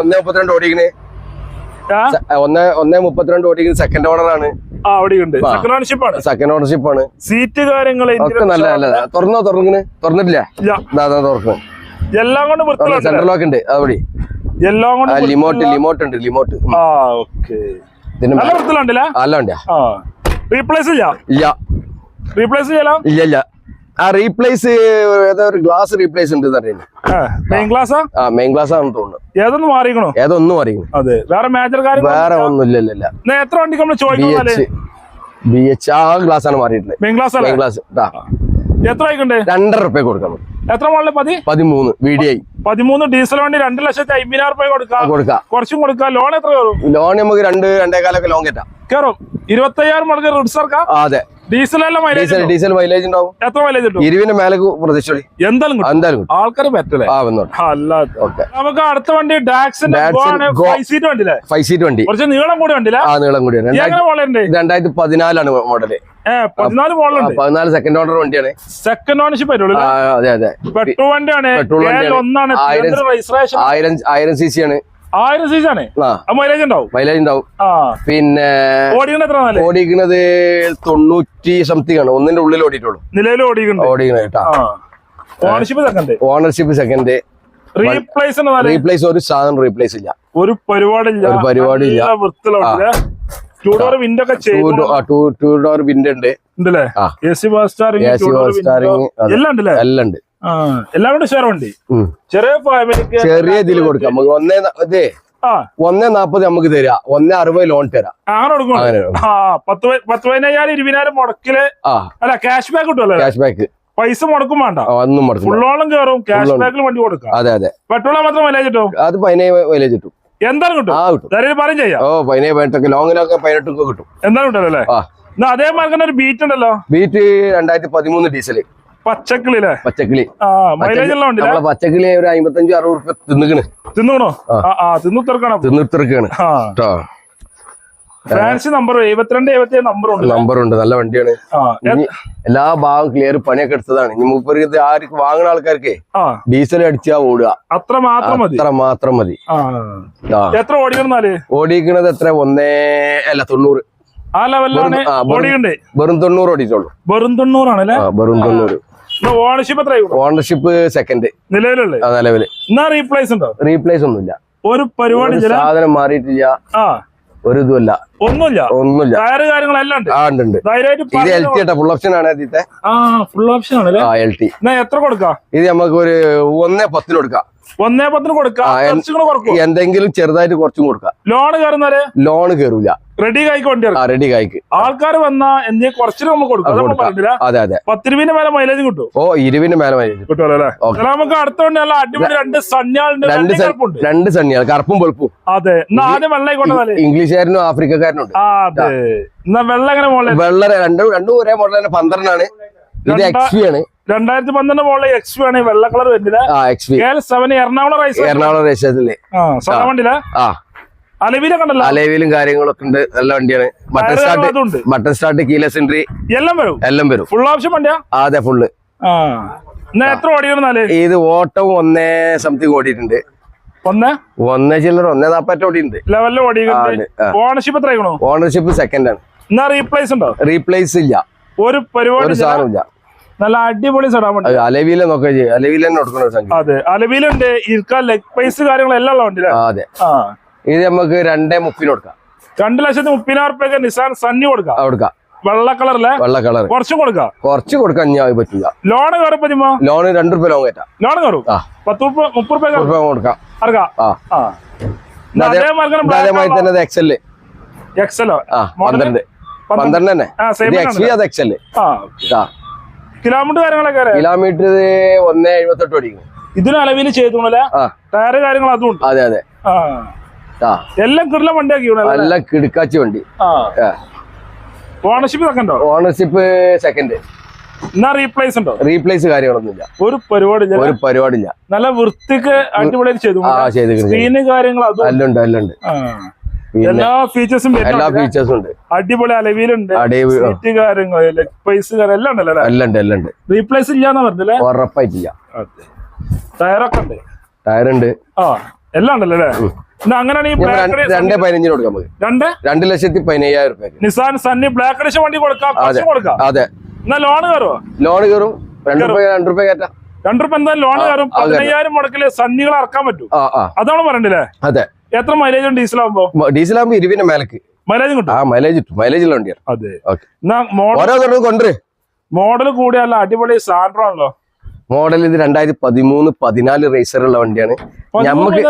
ഒന്നേ മുപ്പത്തിരണ്ട് ഓടിക്കണ്. ഒന്ന് ഒന്നേ മുപ്പത്തിരണ്ട് ഓടിക്കുന്ന സെക്കൻഡ് ആ. സെക്കൻഡ് ഓണർഷിപ്പ് ആണ്. സെക്കൻഡ് ഓണർഷിപ്പ് ആണ്. സീറ്റ് കാര്യങ്ങൾ ഒക്കെ നല്ല നല്ല തുറന്നോ തുറന്നിന് തുറന്നിട്ടില്ല? തുറക്കുന്നു എല്ലാം കൊണ്ട് സെൻട്രൽ ലോക്ക് ഉണ്ട്. അതുപടി. എല്ലാം കൊണ്ട് ലിമോട്ട് ലിമോട്ട് ഉണ്ട് ലിമോട്ട്. ആ ഓക്കെ അല്ല ഉണ്ട് റീപ്ലേസ് ചെയ്യാം ഇല്ല. റീപ്ലേസ് ചെയ്യാം ഇല്ല ഇല്ല. ആ റീപ്ലേസ് ഏതൊരു ഒരു ഗ്ലാസ് റീപ്ലേസ് ഉണ്ട് മെയിൻ ഗ്ലാസ് ആ? മെയിൻ ഗ്ലാസ് ആണെന്ന് തോന്നുന്നു. ഏതൊന്നും മാറിക്കണോ ഏതൊന്നും അറിയുന്നു അതെ. വേറെ മേജർ കാര്യം വേറെ ഒന്നും ഇല്ല ഇല്ല എത്ര വണ്ടി നമ്മൾ എച്ച് ബി എച്ച് ആ ഗ്ലാസ് ആണ് മാറിയിട്ടുള്ളത്. മെയിൻ ഗ്ലാസ് മെയിൻ ഗ്ലാസ് എത്ര ആയിക്കണ്ടേ? രണ്ടര റുപ്യ കൊടുക്കണം. എത്ര മോളിൽ പതി? പതിമൂന്ന് വി ഡി ഐ പതിമൂന്ന് ഡീസൽ വണ്ടി രണ്ട് ലക്ഷത്തി അമ്പതിനായിരം രൂപ കൊടുക്കാം. കൊടുക്കാം. കുറച്ചും കൊടുക്കാം. ലോൺ എത്ര കയറും? ലോൺ നമുക്ക് രണ്ട് രണ്ടേകാലൊക്കെ ലോൺ കയറ്റാം കയറും. ഇരുപത്തയ്യായിരം മുടക്ക് റിഡ്സ് ഇറക്കാം അതെ. ഡീസൽ മൈലേജ് ഡീസൽ മൈലേജ് ഉണ്ടാവും. എത്ര മൈലേജ് ഇരുവിന്റെ മേലെ പ്രതീക്ഷ എന്തായാലും. ആൾക്കാർ പറ്റല്ലേ നമുക്ക് അടുത്ത വണ്ടി ഡാക്സിന്റെ. ഫൈവ് സീറ്റ് വണ്ടിയില്ലേ? ഫൈവ് സീറ്റ് വണ്ടി. കുറച്ച് നീളം കൂടി വണ്ടി ആ നീളം കൂടി രണ്ടായിരത്തി പതിനാലാണ് മോഡൽ. പതിനാല് സെക്കൻഡ് ഓർഡർ വണ്ടിയാണ്. സെക്കൻഡ് ഓണർഷിപ്പ് വരുള്ളൂ അതെ അതെ. പെട്രോൾ വണ്ടിയാണ്. പെട്രോൾ. ഒന്നാണ് ആയിരം- സി സി ആണ്. ആയിരം സി സി ആണ് മൈലേജ് ഉണ്ടാവും? മൈലേജ് ഉണ്ടാവും. പിന്നെ ഓടിക്കുന്നത് തൊണ്ണൂറ്റി സംതിങ് ആണ്. ഒന്നിന്റെ ഉള്ളിൽ ഓടിയിട്ടുള്ളൂ. നിലവിൽ ഓടിക്കുന്നത് ownership second ownership second replace replace ഒരു സാധനം റീപ്ലേസ് ഇല്ല. ഒരു പരിപാടില്ല. ഒരു പരിപാടിയില്ല. ടൂ ഡോർ വിൻഡോ ഒക്കെ ടൂ ഡോർ വിൻഡ് ഉണ്ട്. അതെ. എല്ലാം ഉണ്ട്. എല്ലാം കൂടെ ഷെയർ വണ്ടി. ചെറിയ ഫാമിലിക്ക് ചെറിയ ഇതിൽ കൊടുക്കാം. ഒന്നേ ഇതേ ഒന്നേ നാപ്പത് നമുക്ക് തരാ. ഒന്നേ അറുപത് ലോൺ തരാം. അങ്ങനെ കൊടുക്കും. ആ പത്ത് പതിനയ്യായിരം ഇരുപതിനായിരം മുടക്കിൽ അല്ല ക്യാഷ് ബാക്ക് കിട്ടുമല്ലോ ക്യാഷ് ബാക്ക് പൈസ മുടക്കും വേണ്ട. ഒന്നും മുടക്കും ഫുള്ളോളം കയറും ക്യാഷ് ബാക്കിൽ വണ്ടി കൊടുക്കാം. അതെ അതെ. പെട്രോൾ മാത്രം മൈലേജ് കിട്ടും? അത് പതിനേഴ് മൈലേജ് കിട്ടും. എന്തായാലും കിട്ടും? പറയും ചെയ്യാം. ഓ പതിനേഴ് പതിനെട്ടൊക്കെ ലോങ്ങിലൊക്കെ പതിനെട്ടൊക്കെ കിട്ടും. എന്തായാലും കിട്ടുമല്ലോ അല്ലേ? അതേമാതിരി ഒരു ബീറ്റ് ഉണ്ടല്ലോ. ബീറ്റ് രണ്ടായിരത്തി പതിമൂന്ന് ഡീസൽ പച്ചക്കിളില്ലേ പച്ചക്കിളി. ആ മൈലേജ് എല്ലാം ഉണ്ടല്ലേ? നമ്മളെ പച്ചക്കിളി ഒരു അമ്പത്തഞ്ചു അറുപത് റുപ്യ തിന്നുകണ് തിന്നുകണോ ആ. ആ ആ തിന്നു തീർക്കണം തിന്നിട്ടിറക്കാണ് ആ. കേട്ടോ ഫ്രാൻസ് നമ്പർ എഴുപത്തിരണ്ട് എഴുപത്തി നമ്പർ ഉണ്ട്. നമ്പർ ഉണ്ട് നല്ല വണ്ടിയാണ്. എല്ലാ ഭാഗം ക്ലിയർ പണിയൊക്കെ എടുത്തതാണ്. ഇനി മൂപ്പര് ഇത് ആർക്ക് വാങ്ങുന്ന ആൾക്കാർക്ക് ഡീസൽ അടിച്ചാ ഓടുക. അത്ര മാത്രം മതി? അത്ര മാത്രം മതി. എത്ര ഓടിക്കണമെന്നാൽ ഓടിക്കണത് എത്ര? ഒന്നേ അല്ല തൊണ്ണൂറ്. ആ ലെവലിലാണ് വെറും- തൊണ്ണൂറ് ഓടിച്ചോളൂ വെറും തൊണ്ണൂറാണല്ലേ? വെറും തൊണ്ണൂറ്. ഓണർഷിപ്പ് എത്ര ഓണർഷിപ്പ് സെക്കൻഡ് നിലവിലുള്ളത്? ആ നിലവിൽ. എന്നാ റീപ്ലേസ് ഉണ്ടോ? റീപ്ലേസ് ഒന്നുമില്ല. ഒരു പരിപാടി സാധനം മാറിയിട്ടില്ല. ഒരു ഇതുമല്ല. ഒന്നുമില്ല. ഒന്നുമില്ല. ടയറ് കാര്യങ്ങളെല്ലാം ഉണ്ട്. ആ ഉണ്ട് ഉണ്ട്. ഇത് എൽ ടി ഫുൾ ഓപ്ഷൻ ആണ് ആദ്യത്തെ ആ ഫുൾ ഓപ്ഷൻ ആ എൽ ടി എത്ര കൊടുക്കാം? ഇത് നമുക്ക് ഒരു ഒന്നേ പത്തിന് കൊടുക്കാം. ഒന്നേ പത്തിന് കൊടുക്കാം? എന്തെങ്കിലും ചെറുതായിട്ട് കുറച്ചും കൊടുക്കാം. ലോൺ കയറുന്നാൽ ലോൺ കയറൂല. റെഡി കായ്ക്ക് വണ്ടി റെഡി കായ്ക്ക്. ആൾക്കാർ വന്നാ എന്തെങ്കിലും കുറച്ചു നമുക്ക് കൊടുക്കാം. അത് അതെ അതെ. പത്ത് രൂപന്റെ മേലെ മൈലേജ് കിട്ടും ഓ ഇരുവിന് മേലെ മൈലേജ് കിട്ടും. അല്ലേ? ഓക്കേ. എന്നാ നമുക്ക് അടുത്ത വണ്ടി നല്ല അടിപൊളി രണ്ട് സണ്ണിയാളുണ്ട് രണ്ട് സണ്ണിയാൾ കറുപ്പും വെളുപ്പും. അതെ. എന്നാ ആദ്യം വെള്ളം ഇംഗ്ലീഷുകാരനും ആഫ്രിക്കക്കാരനും എന്നാ വെള്ളം രണ്ടും രണ്ടും ഒരേ മോഡൽ തന്നെ. പന്ത്രണ്ടാണ്. ഇത് എക്സ് ആണ്. രണ്ടായിരത്തി പന്ത്രണ്ട് മോളെ എക്സ് ആണ്. വെള്ള കളർ വരുന്നത് എറണാകുളം റൈസ് എറണാകുളം വണ്ടിയില്ല ആ അലവില കണ്ടല്ലോ അലേവിലും കാര്യങ്ങളൊക്കെ ഉണ്ട്. നല്ല വണ്ടിയാണ്. Tyre start button start keyless entry എല്ലാം വരും? എല്ലാം വരും. ഫുൾ ഓപ്ഷൻ വണ്ടിയാ? അതെ ഫുള്ള് എത്ര ഓടിക്കണമെന്നാൽ ഇത് ഓട്ടവും ഒന്നേ സംതിങ് ഓടിയിട്ടുണ്ട്. ഒന്ന്? ഒന്നേ ഒന്നേ നാപ്പറ്റ ലെവലിൽ. ഓണർഷിപ്പ് എത്ര ആയിക്കണോ? ഓണർഷിപ്പ് സെക്കൻഡ് ആണ്. എന്നാ റീപ്ലേസ് ഉണ്ടോ? റീപ്ലേസ് ഇല്ല. ഒരു പരിപാടി നല്ല അടിപൊളി സെടാൻ വണ്ടി അത് അലവിയിലെ നോക്കുക ചെയ്യും. അലവിയിൽ തന്നെ കൊടുക്കുന്ന ഒരു സംഖ്യ. അതെ. അലവിലുണ്ട് ഇരിക്കാൻ ലെഗ് പൈസ് കാര്യങ്ങളെല്ലാം ഉള്ള അതെ. ഇത് നമുക്ക് രണ്ടേ മുപ്പിന് കൊടുക്കാം. രണ്ട് ലക്ഷത്തി മുപ്പതിനായിരം റുപ്യൊക്കെ നിസാൻ സണ്ണി കൊടുക്കാം. കൊടുക്കാം. വെള്ള കളറിലെ വെള്ള കളർ കുറച്ച് കൊടുക്കാം? കുറച്ച് കൊടുക്കാൻ ഞാൻ പറ്റില്ല. ലോൺ കയറും പറ്റുമോ ലോൺ രണ്ടു രൂപ ലോൺ കയറ്റാം. ലോൺ കയറും? പത്ത് മുപ്പത് രൂപ കൊടുക്കാം. അതേമാതിരി തന്നെ എക്സൽ എക്സലോ പന്ത്രണ്ട്. പന്ത്രണ്ട്? തന്നെ. അത് എക്സൽ കിലോമീറ്റർ കാര്യങ്ങളൊക്കെ കിലോമീറ്റർ ഒന്നേ എഴുപത്തെട്ട് ഓടിക്കുന്നു ഇതിന് അളവിൽ ചെയ്തോളെ ആ. ടയറ് കാര്യങ്ങൾ അതും അതെ അതെ. എല്ലാം കിടല വണ്ടിയാക്കി നല്ല കിടക്കാച്ചി വണ്ടി. ആ. ഓണർഷിപ്പ് സെക്കൻഡോ ഓണർഷിപ്പ് സെക്കൻഡ് എന്നാ റീപ്ലേസ് ഉണ്ടോ? റീപ്ലേസ് കാര്യങ്ങളൊന്നുമില്ല. ഒരു പരിപാടി ഒരു പരിപാടിയില്ല. നല്ല വൃത്തിക്ക് അടിപൊളിയായിട്ട് ചെയ്തു സ്ക്രീന് കാര്യങ്ങൾ അതും. എല്ലാം ഉണ്ട് ആ. എല്ലാ ഫീച്ചേഴ്സും എല്ലാ ഫീച്ചേഴ്സും ഉണ്ട്. അടിപൊളി അലവിയിലുണ്ട്. സീറ്റ് കാര്യങ്ങൾ ലെഗ് പൈസ് എല്ലാം ഉണ്ടല്ലോ എല്ലാം ഉണ്ട് എല്ലാം ഉണ്ട്. റീപ്ലേസ് ഇല്ലാന്ന് പറഞ്ഞല്ലേ ഉറപ്പായിട്ടില്ല. ടയറൊക്കെ ഉണ്ട്. ടയർ ഉണ്ട്. ആ എല്ലാം ഉണ്ടല്ലോ അല്ലേ? എന്നാ ഞാൻ ബ്ലാക്ക് രണ്ട് രണ്ടേ പതിനഞ്ചിന് കൊടുക്കാം നമുക്ക്. രണ്ട്? രണ്ട് ലക്ഷത്തി പതിനയ്യായിരം റുപ്യക്ക് നിസാൻ സണ്ണി ബ്ലാക്ക് വണ്ടി കൊടുക്കാം കൊടുക്കാം. അതെ. എന്നാ ലോൺ കയറുമോ ലോൺ കയറും. രണ്ട് റുപ്യ രണ്ട് റുപ്യ കയറ്റാം. രണ്ടു റുപ്യ എന്തായാലും ലോൺ കയറും. ആ, അതെ. പതിനയ്യായിരം മുടക്കിൽ സണ്ണികൾ ഇറക്കാൻ പറ്റും. ആ ആ. അതാണ് പറയണ്ടല്ലേ? അതെ. എത്ര മൈലേജ് ഉണ്ട് ഡീസലാകുമ്പോ മേലക്ക്. മൈലേജ് കിട്ടും? ആ മൈലേജ് കിട്ടും. മൈലേജുള്ള വണ്ടിയാണ്. അതെ. എന്നാ മോഡൽ കൊണ്ടുവരും. മോഡൽ കൂടിയല്ല അടിപൊളി സാൻഡ്രോ ആണല്ലോ. മോഡൽ ഇത് രണ്ടായിരത്തി പതിമൂന്ന് പതിനാല് ഉള്ള വണ്ടിയാണ്. ഞമ്മക്ക്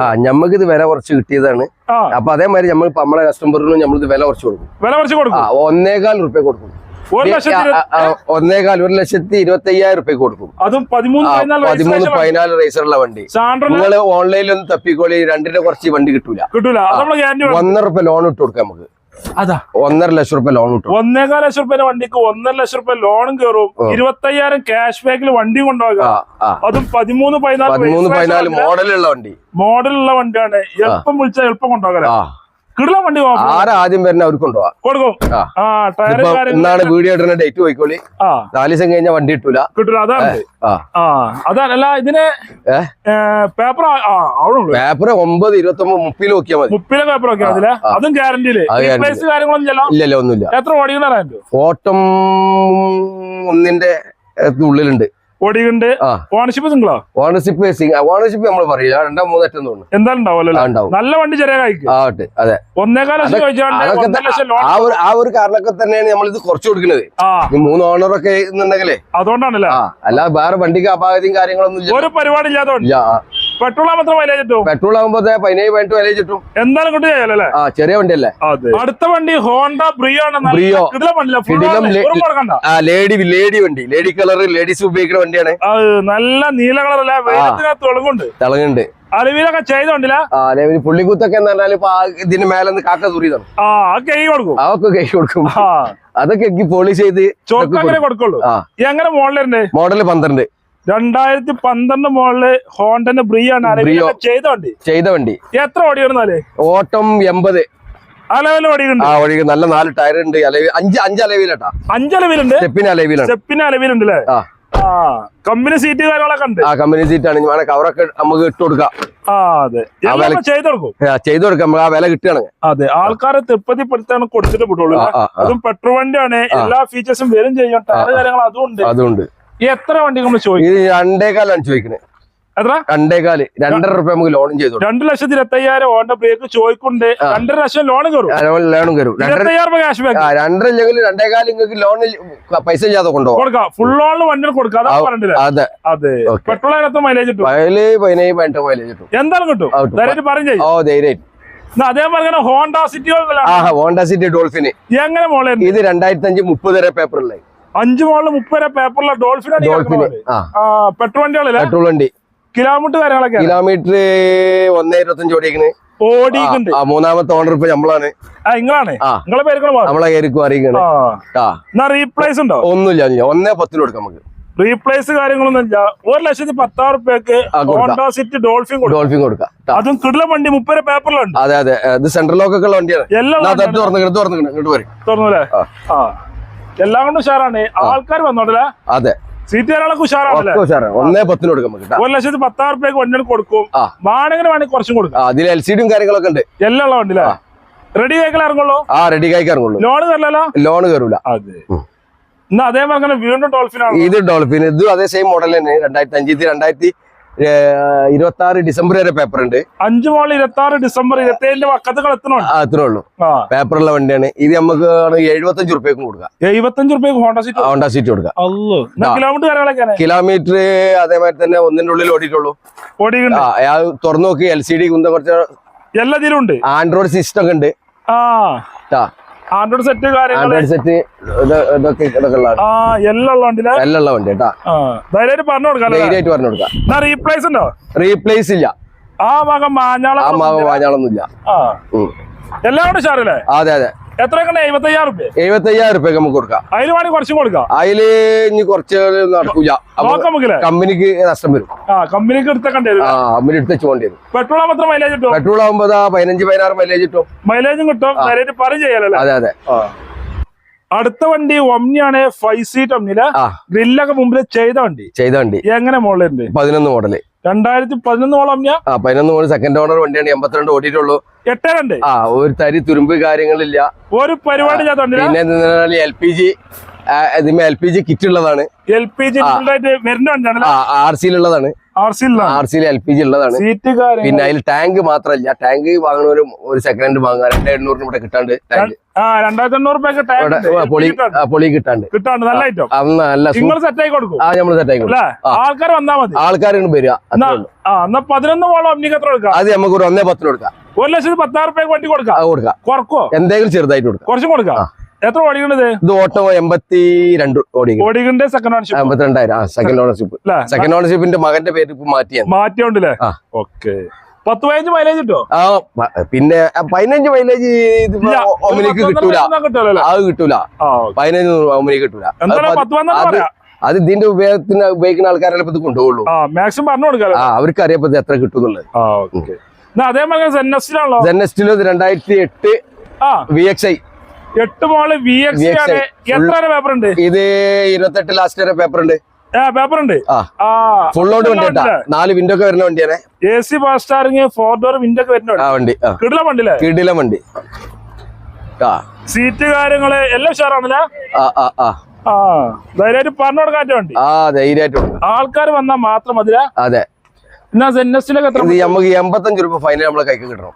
ആ ഞമ്മക്ക് ഇത് വില കുറച്ച് കിട്ടിയതാണ്. അപ്പൊ അതേമാതിരി നമ്മൾ നമ്മളെ കസ്റ്റമറിനും നമ്മളിത് വില കുറച്ച് കൊടുക്കും. വില കുറച്ച് കൊടുക്കും? ഒന്നേകാൽ റുപ്യ കൊടുക്കും. ഒന്നേകാൽ ഒരു ലക്ഷത്തി ഇരുപത്തി അയ്യായിരം റുപ്യ കൊടുക്കും. അതും പതിമൂന്ന് പതിനാല് റേസർ ഉള്ള റേസറുള്ള വണ്ടി. നിങ്ങൾ ഓൺലൈനിൽ ഒന്ന് തപ്പിക്കോളി രണ്ടിന്റെ കുറച്ച് വണ്ടി കിട്ടൂല. കിട്ടൂല. ഒന്നര റുപ്യ ലോൺ ഇട്ട് കൊടുക്കാം നമുക്ക്. അതാ. ഒന്നര ലക്ഷം രൂപ ലോൺ കിട്ടും ഒന്നേകാൽ ലക്ഷം റുപ്യ വണ്ടിക്ക് ഒന്നര ലക്ഷം രൂപ ലോണും കയറും ഇരുപത്തയ്യായിരം ക്യാഷ് ബാക്കിൽ വണ്ടി കൊണ്ടുപോകാം അതും പതിമൂന്ന് പതിനാല് പതിമൂന്ന് പതിനാല് മോഡലുള്ള വണ്ടി. മോഡലുള്ള വണ്ടിയാണ്. എളുപ്പം വിളിച്ചാൽ എളുപ്പം കൊണ്ടുപോകാം കിടല വണ്ടി ആരാ ആദ്യം വരുന്ന അവർക്ക് കൊണ്ടുപോവാം. കൊടുക്കും. ഇന്നാണ് വീഡിയോ ഇടുന്ന ഡേറ്റ് പോയിക്കോളി. നാല് ദിവസം കഴിഞ്ഞാൽ വണ്ടി കിട്ടൂല. കിട്ടൂല അതാണ് ഇതിന് പേപ്പർ ഒമ്പത് ഇരുപത്തി ഒമ്പത് മുപ്പിൽ നോക്കിയാൽ മതി. മുപ്പിലെ പേപ്പർ അതും ഗ്യാരണ്ടിയിൽ ഇല്ലല്ലോ ഒന്നുമില്ല. എത്ര ഓട്ടം ഒന്നിന്റെ ഉള്ളിലുണ്ട്. ഓണർഷിപ്പ് ഓണർഷിപ്പ് ഓണർഷിപ്പ് നമ്മൾ പറയില്ല. രണ്ടാം തോന്നുന്നു. എന്തായാലും ഉണ്ടാവുമല്ലോ നല്ല വണ്ടി ചെറിയ അതെ. ആ ഒരു കാരണമൊക്കെ തന്നെയാണ് നമ്മൾ ഇത് കുറച്ച് കൊടുക്കുന്നത്. മൂന്ന് ഓണറൊക്കെ എന്നുണ്ടെങ്കിലേ അതുകൊണ്ടാണല്ലേ? അല്ല വേറെ വണ്ടിക്ക് അപാകതയും കാര്യങ്ങളൊന്നും ഇല്ല. ഒരു പരിപാടി ഇല്ലാതെ പെട്രോൾ മാത്രം മൈലേജ് കിട്ടും? പെട്രോൾ ആകുമ്പോ പതിനേഴ് പതിനെട്ട് വില കിട്ടും. എന്തായാലും കിട്ടും ആ ചെറിയ വണ്ടിയല്ലേ? അടുത്ത വണ്ടി ഹോണ്ട ബ്രിയോ ആ ലേഡി ലേഡി വണ്ടി. ലേഡി കളർ ലേഡീസ് ഉപയോഗിക്കുന്ന വണ്ടിയാണ്. നല്ല നീല കളറല്ല തെളുങ്ങുണ്ട് തിളങ്ങുണ്ട് അലവിലൊക്കെ ചെയ്തോണ്ടില്ല ആ ഇതിന് പുള്ളിക്കുത്തൊക്കെ എന്ന് പറഞ്ഞാൽ ഇപ്പൊ ഇതിന്റെ മേലെ കാക്ക തുറിയതാണ് ആ കൈ കൊടുക്കും. അതൊക്കെ കൈ കൊടുക്കും. അതൊക്കെ എനിക്ക് പോളിഷ് ചെയ്ത് കൊടുക്കുള്ളൂ. എങ്ങനെ മോഡലുണ്ട് മോഡൽ പന്ത്രണ്ട്. രണ്ടായിരത്തി പന്ത്രണ്ട് മോഡൽ ഹോണ്ടന്റെ ബ്രിയാണ് ചെയ്ത വണ്ടി? ചെയ്ത വണ്ടി. എത്ര ഓടി ഓടിയിരുന്നാൽ ഓട്ടം എൺപത്. ഒഴുകി നല്ല നാല് ടയർ ഉണ്ട്. അഞ്ച് അഞ്ച് അഞ്ച് അലവിലുണ്ട് സ്റ്റെപ്പിന് അലവിലാണ് സ്റ്റെപ്പിന് അലവിലുണ്ട് അല്ലേ കമ്പനി സീറ്റ് കാര്യങ്ങളൊക്കെ ഉണ്ട്. ആ കമ്പനി സീറ്റ് ആണ്. വേണേ കവറൊക്കെ നമുക്ക് ഇട്ട് കൊടുക്കാം. ചെയ്ത് കൊടുക്കും. നമുക്ക് ആ വില കിട്ടുകയാണ് അതെ. ആൾക്കാരെ തൃപ്തിപ്പെടുത്താണ് കൊടുത്തിട്ട് വിടുള്ളൂ. അതും പെട്രോൾ വണ്ടിയാണ്. എല്ലാ ഫീച്ചേഴ്സും വരും ചെയ്യും. ടയർ കാര്യങ്ങൾ അതും ഉണ്ട്. ഈ എത്ര വണ്ടി നമ്മൾ ചോദിക്കും? ഇത് രണ്ടേകാലാണ് ചോദിക്കുന്നത് എത്ര? രണ്ടേകാൽ. രണ്ടര റുപ്യ നമുക്ക് ലോണും ചെയ്തു രണ്ടു ലക്ഷത്തി ഇരുപത്തയ്യായിരം ഓണ്ട ബ്രേക്ക് ചോദിക്കുണ്ട് രണ്ടര ലക്ഷം ലോൺ കയറും. ലോണും കയറും. രണ്ടര രൂപ ഇല്ലെങ്കിൽ രണ്ടേകാൽ നിങ്ങൾക്ക് ലോണിൽ പൈസ ഇല്ലാതെ കൊണ്ടുപോകാം. കൊടുക്കാം. ഫുൾ ലോണിൽ വണ്ടി കൊടുക്കാം. അതാ അതെ. പെട്രോൾ അതിനകത്ത് മൈലേജ് കിട്ടും. വയൽ പതിനേഴ് പതിനെട്ട് മൈലേജ് കിട്ടും. എന്തായാലും കിട്ടും. ഓ ധൈര്യം എന്നാ അതേപോലെ ഹോണ്ട സിറ്റി ഹോണ്ട സിറ്റി ഡോൾഫിന് എങ്ങനെ മോളെ? ഇത് രണ്ടായിരത്തി അഞ്ച് മുപ്പത് വരെ പേപ്പറിലെ അഞ്ചു മോളിൽ മുപ്പത് പേപ്പറിലെ ഡോൾഫിനാണ് ആ. ആ പെട്രോൾ വണ്ടികളല്ലേ പെട്രോൾ വണ്ടി. കിലോമീറ്റർ കാര്യങ്ങളൊക്കെ കിലോമീറ്റർ ഒന്നേ ഇരുപത്തഞ്ച് ഓടിയിട്ടുണ്ട് ആ മൂന്നാമത്തെ ഓണർ ഇപ്പൊ നമ്മളാണ് നിങ്ങളാണ്. നിങ്ങളെ പേരുകൾ നമ്മളെ കയറിക്കും അറിയിക്കണേ എന്നാ റീപ്ലേസ് ഉണ്ടോ? ഒന്നുമില്ല. ഒന്നേ പത്തിന് കൊടുക്കാം നമുക്ക്. റീപ്ലേസ് കാര്യങ്ങളൊന്നും ഇല്ല. ഒരു ലക്ഷത്തി പത്താറ് റുപ്യക്ക് ഹോണ്ട സിറ്റി ഡോൾഫിൻ കൊടുക്കും. ഡോൾഫിൻ കൊടുക്കാം. അതും കിടില വണ്ടി മുപ്പത് പേപ്പറിലുണ്ട് അതെ അതെ. ഇത് സെൻട്രൽ ലോക്കൊക്കെ ഉള്ള വണ്ടിയാണ്. എല്ലാം തുറന്നു തുറന്നു തുറന്ന് ഇങ്ങോട്ട് തുറന്ന് വരും. തുറന്നല്ലേ? ആ. ആ. എല്ലാം കൊണ്ടും ഉഷാറാണ്. ആൾക്കാർ വന്നോണ്ടല്ലേ? അതെ. സീറ്റ് ഒക്കെ ഉഷാറാണ്. ഒന്നേ പത്തിന് കൊടുക്കും. ഒരു ലക്ഷത്തി പത്താറ് രൂപയ്ക്ക് വണ്ടികൾ കൊടുക്കും. വാണെങ്കിൽ വേണമെങ്കിൽ കുറച്ചും കൊടുക്കും. അതിൽ എൽ സി ഡിയും കാര്യങ്ങളൊക്കെ ഉണ്ട്. എല്ലാം ഉള്ള വണ്ടി റെഡി ആയിക്കൽ ഇറങ്ങുള്ളൂ? ആ റെഡി കായ്ക്ക് ഇറങ്ങുള്ളൂ. ലോൺ കയറില്ലല്ലോ ലോൺ കയറൂല അതെ. ഇന്ന് എന്നാ അതേപോലെ വീണ്ടും ഡോൾഫിനാണ് ഇത് ഡോൾഫിൻ ഇത് അതേ സെയിം മോഡൽ തന്നെ. രണ്ടായിരത്തി അഞ്ചിത്തി രണ്ടായിരത്തി ഇരുപത്തി ആറ് ഡിസംബർ വരെ പേപ്പർ ഉണ്ട് അഞ്ചു മോളിൽ ഇരുപത്തി ആറ് ഡിസംബർ ഇരുപത്തി ഏഴിന്റെ അത്രേ ഉള്ളൂ ആ പേപ്പറുള്ള വണ്ടിയാണ്. ഇത് നമുക്ക് എഴുപത്തഞ്ച് റുപ്യക്കും കൊടുക്കാം. എഴുപത്തഞ്ച് റുപ്യക്ക് ഹോണ്ട സീറ്റ്. ഹോണ്ട സീറ്റ് കൊടുക്കാം. കിലോമീറ്റർ കിലോമീറ്റർ അതേമാതിരി തന്നെ ഒന്നിന്റെ ഉള്ളിൽ ഓടിയിട്ടുള്ളൂ. തുറന്നു നോക്കി എൽ സി ഡി കുന്ത കുറച്ച് എല്ലാ ഉണ്ട്. ആൻഡ്രോയിഡ് സിസ്റ്റം ഒക്കെ ഉണ്ട്. ആ. ആൻഡ്രോയിഡ് സെറ്റ് ആൻഡ്രോയിഡ് സെറ്റ് ഇതൊക്കെ ഇതൊക്കെ ഉള്ളതാണ് ആ എല്ലാം എല്ലാം ഉള്ള വണ്ടി കേട്ടാ ആ ധൈര്യമായിട്ട് പറഞ്ഞു കൊടുക്കാം ധൈര്യമായിട്ട് പറഞ്ഞു കൊടുക്കാം. റീപ്ലേസ് ഉണ്ടോ? റീപ്ലേസ് ഇല്ല. ആ ഭാഗം മാഞ്ഞാളം ആ ആ. എല്ലാം കൂടെ ഷാറല്ലേ അതെ അതെ. എത്രയൊക്കെ ഉണ്ട് എഴുപത്തയ്യായിരം റുപ്യ എഴുപത്തി അയ്യായിരം റുപ്യക്ക് നമുക്ക് കൊടുക്കാം. അതിന് വേണമെങ്കിൽ കുറച്ചും കൊടുക്കാം. അതിൽ ഇനി കുറച്ച് നടക്കൂല. അപ്പൊ നോക്കാം നമുക്കില്ലേ? കമ്പനിക്ക് നഷ്ടം വരും. ആ കമ്പനിക്ക് ആ കമ്പനി എടുത്ത് വെച്ചുകൊണ്ട് വരും. പെട്രോൾ മൈലേജ് കിട്ടും? പെട്രോൾ ആവുമ്പോ ദാ പതിനഞ്ച് പതിനാറ് മൈലേജ് കിട്ടും. മൈലേജും കിട്ടും. നേരിട്ട് അതെ അതെ. അടുത്ത വണ്ടി ഒമ്നിയാണ് ഫൈവ് സീറ്റ് ഒമ്നിയിൽ. ആ. ഗ്രില്ലൊക്കെ മുമ്പിൽ ചെയ്ത വണ്ടി. ചെയ്ത വണ്ടി. എങ്ങനെ മോഡലുണ്ട്? പതിനൊന്ന് മോഡൽ രണ്ടായിരത്തി പതിനൊന്നോളം ഞാൻ ആ പതിനൊന്ന് മോഡൽ സെക്കൻഡ് ഓണർ വണ്ടിയാണ്. എൺപത്തിരണ്ട് ഓടിയിട്ടുള്ളൂ. എട്ട് രണ്ട്. ആ ഒരു തരി തുരുമ്പ് കാര്യങ്ങളില്ല. ഒരു പരിപാടി ഞാൻ പിന്നെ എൽ പി ജി. ഇതിന് എൽ പി ജി കിറ്റ് ഉള്ളതാണ്. L P G R C ഉള്ളതാണ്. ആർ സിയിലുള്ളതാണ് ആർ സി സിയിൽ എൽ പി ജി ഉള്ളതാണ്. പിന്നെ അതിൽ ടാങ്ക് മാത്രമല്ല ടാങ്ക് വാങ്ങണവരും ഒരു സെക്കൻഡ് ഹാൻഡ് വാങ്ങുക രണ്ടേ എണ്ണൂറിന് ഇവിടെ കിട്ടാണ്ട്. ടാങ്ക് പൊളി കിട്ടാണ്ട്. നല്ല സെറ്റ് ആയി കൊടുക്കും. ആ സെറ്റ് ആയി. ആൾക്കാർ മതി. വരിക അത് നമുക്ക് ഒരു ഒന്നേ പത്തിന് കൊടുക്കാം. ഒരു ലക്ഷത്തി പത്താറ് കൊടുക്കാം. കൊടുക്കാം. കുറക്കോ? എന്തെങ്കിലും ചെറുതായിട്ട് കൊടുക്കാം. കുറച്ചും കൊടുക്കാം. എത്ര ഓടിക്കണത്? ഇത് ഓട്ടോ എൺപത്തി രണ്ട് ഓടിക്കും ഓടിക്കണ്ടേ സെക്കൻഡ് ഓണർഷിപ്പ് എൺപത്തിരണ്ടായിരം. ആ സെക്കൻഡ് ഓണർഷിപ്പ് സെക്കൻഡ് ഓണർഷിപ്പിന്റെ മകന്റെ പേര് ഇപ്പൊ മാറ്റിയാ മാറ്റിയോണ്ടല്ലേ. ഓക്കെ. പത്ത് പതിനഞ്ച് മൈലേജ് കിട്ടോ ആ പിന്നെ പതിനഞ്ച് മൈലേജ് ഒമിനിക്ക് കിട്ടൂല. അത് കിട്ടൂല. പതിനഞ്ച് ഒമിനിക്ക് കിട്ടൂല. അത് അത് ഇതിന്റെ ഉപയോഗത്തിന് ഉപയോഗിക്കുന്ന ആൾക്കാരെ ഇത് കൊണ്ടുപോകുള്ളൂ. മാക്സിമം പറഞ്ഞു കൊടുക്കാം അവർക്ക് അറിയപ്പോ എത്ര കിട്ടുന്നുള്ളത് അതേമാതിരി രണ്ടായിരത്തി എട്ട് വി എക്സ് ഐ എട്ട് മോൾ വി എക്സ് ആണ്. എത്ര വരെ പേപ്പർ ഉണ്ട്? ഇത് ഇരുപത്തെട്ട് ലാസ്റ്റ് വരെ പേപ്പർ ഉണ്ട്. പേപ്പർ ഉണ്ട്. ഫുൾ ലോഡ് വണ്ടി നാല് വിൻഡോ ഒക്കെ വരുന്ന വണ്ടിയാണ്. A C fast starting four door window ഒക്കെ വരുന്നുണ്ട് ആ വണ്ടി. കിടില വണ്ടി കിടില വണ്ടി. സീറ്റ് കാര്യങ്ങൾ എല്ലാം ഉഷാറാണല്ലേ? ധൈര്യമായിട്ട് പറഞ്ഞു കൊടുക്കാറ്റ വണ്ടി. ആ ധൈര്യമായിട്ട്. ആൾക്കാർ വന്നാൽ മാത്രം മതില അതെ. എന്നാ സെന്നസിലൊക്കെ എത്ര ഇത് നമുക്ക് എൺപത്തഞ്ച് രൂപ ഫൈനൽ നമ്മളെ കൈക്ക് കിട്ടണം?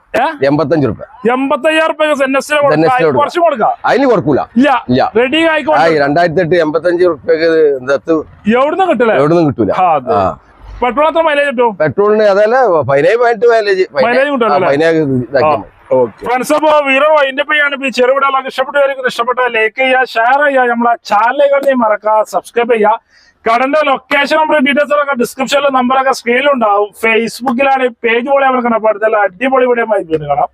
എൺപത്തഞ്ച് രൂപ എൺപത്തയ്യായിരം സെന്നസിലെ കൊടുക്കാം. അതിന് കൊടുക്കൂല. ഇല്ല. റെഡി ആ ആയിക്കോട്ടെ രണ്ടായിരത്തി എട്ട് എൺപത്തഞ്ച് റുപ്യക്ക് ദത്ത് എവിടുന്ന് കിട്ടില്ല? കിട്ടൂല. പെട്രോൾ എത്ര മൈലേജ് കിട്ടും? പെട്രോളിന് അതല്ല പോയിന്റ് മൈലേജ് ഫ്രണ്ട്സ് അപ്പോ വീറോ അതിന്റെ ഈ ചെറുവിടകളൊക്കെ ഇഷ്ടപ്പെട്ടവർക്ക് ഇഷ്ടപ്പെട്ട ലൈക്ക് ചെയ്യുക ഷെയർ ചെയ്യുക നമ്മളെ ചാനലുകളെയും മറക്കുക സബ്സ്ക്രൈബ് ചെയ്യുക. കടന്റെ ലൊക്കേഷൻ നമ്പർ ഡീറ്റെയിൽസ് ഒക്കെ ഡിസ്ക്രിപ്ഷനിൽ നമ്പറൊക്കെ സ്ക്രീനിലുണ്ടാവും ഫേസ്ബുക്കിലാണ് പേജ് പോലെ അവർക്ക് കാണാം അടുത്തുള്ള അടിപൊളി വീഡിയോ ആയി കാണാം.